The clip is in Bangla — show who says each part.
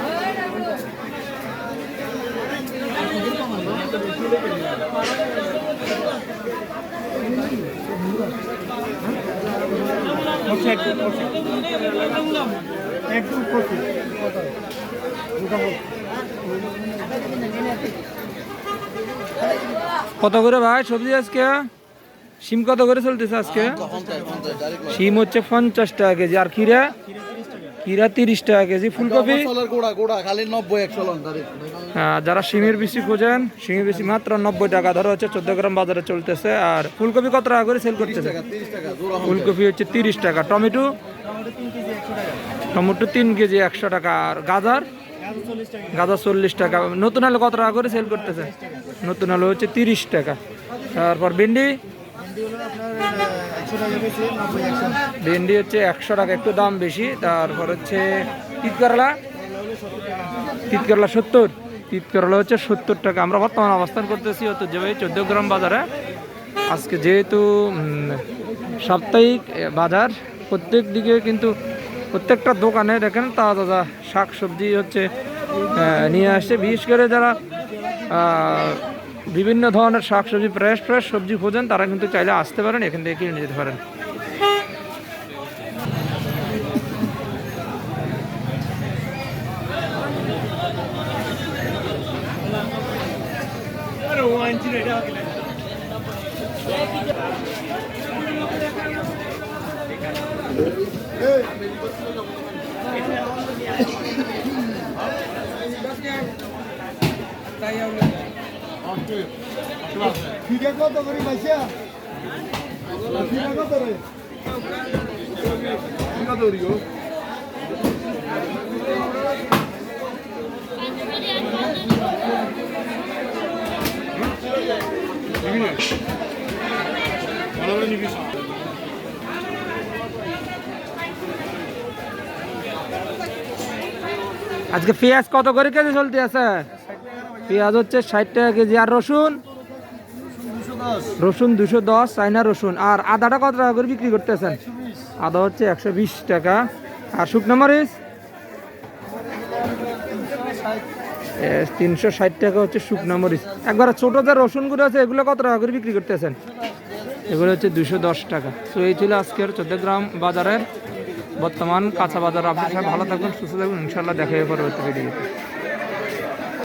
Speaker 1: আমি
Speaker 2: কত করে ভাই সবজি আজকে? সিম কত করে চলতেছে আজকে? সিম হচ্ছে পঞ্চাশ টাকা কেজি। আর খিরা খিরা তিরিশ টাকা কেজি। ফুলকপি?
Speaker 3: গোড়া গোড়া খালি নব্বই একশো
Speaker 2: আহ, যারা শিমের বেশি খোঁজেন শিমের বেশি মাত্র নব্বই টাকা, ধরো হচ্ছে চোদ্দ গ্রাম বাজারে চলতেছে, আর ফুলকপি কত টাকা করে সেল করতেছে? ফুলকপি হচ্ছে তিরিশ টাকা, টমেটো? টমেটো তিন কেজি একশো টাকা, আর গাজর? গাজর চল্লিশ টাকা, নতুন আলু কত টাকা করে সেল করতেছে? নতুন আলু হচ্ছে তিরিশ টাকা, তারপর ভেন্ডি? ভেন্ডি হচ্ছে একশো টাকা, একটু দাম বেশি, তারপর হচ্ছে তিত করলা তিত সত্তর। তিত হচ্ছে সত্তর টাকা। আমরা বর্তমানে অবস্থান করতেছি হচ্ছে যে চোদ্দ গ্রাম বাজারে। আজকে যেহেতু সাপ্তাহিক বাজার, প্রত্যেক দিকে কিন্তু প্রত্যেকটা দোকানে দেখেন তাজা তাজা শাক সবজি হচ্ছে নিয়ে আসছে। বিশেষ করে যারা বিভিন্ন ধরনের শাক সবজি ফ্রেশ ফ্রেশ সবজি খোঁজেন, তারা কিন্তু চাইলে আসতে পারেন, এখান থেকে কিনে যেতে পারেন।
Speaker 3: আছে কত করি পাইছা আছে কত রে ঠিক আছে
Speaker 2: আজকে পেঁয়াজ কত করে কেজি চলতে আছে? পেঁয়াজ হচ্ছে ষাট টাকা কেজি। আর রসুন? রসুন দুশো দশ, চাইনা রসুন। আর আদাটা কত টাকা করে বিক্রি করতেছেন? আদা হচ্ছে একশো বিশ টাকা। আর শুকনো মরিচ? তিনশো ষাট টাকা হচ্ছে শুকনো মরিচ। একবার ছোটো যে রসুনগুলো আছে, এগুলো কত টাকা করে বিক্রি করতেছেন? এগুলো হচ্ছে দুশো দশ টাকা। তো এই ছিল আজকের চোদ্দ গ্রাম বাজারের বর্তমান কাঁচা বাজার আপনি সবাই ভালো থাকবেন, সুস্থ থাকবেন ইনশাল্লাহ দেখা যাবে পরবর্তী ভিডিওতে।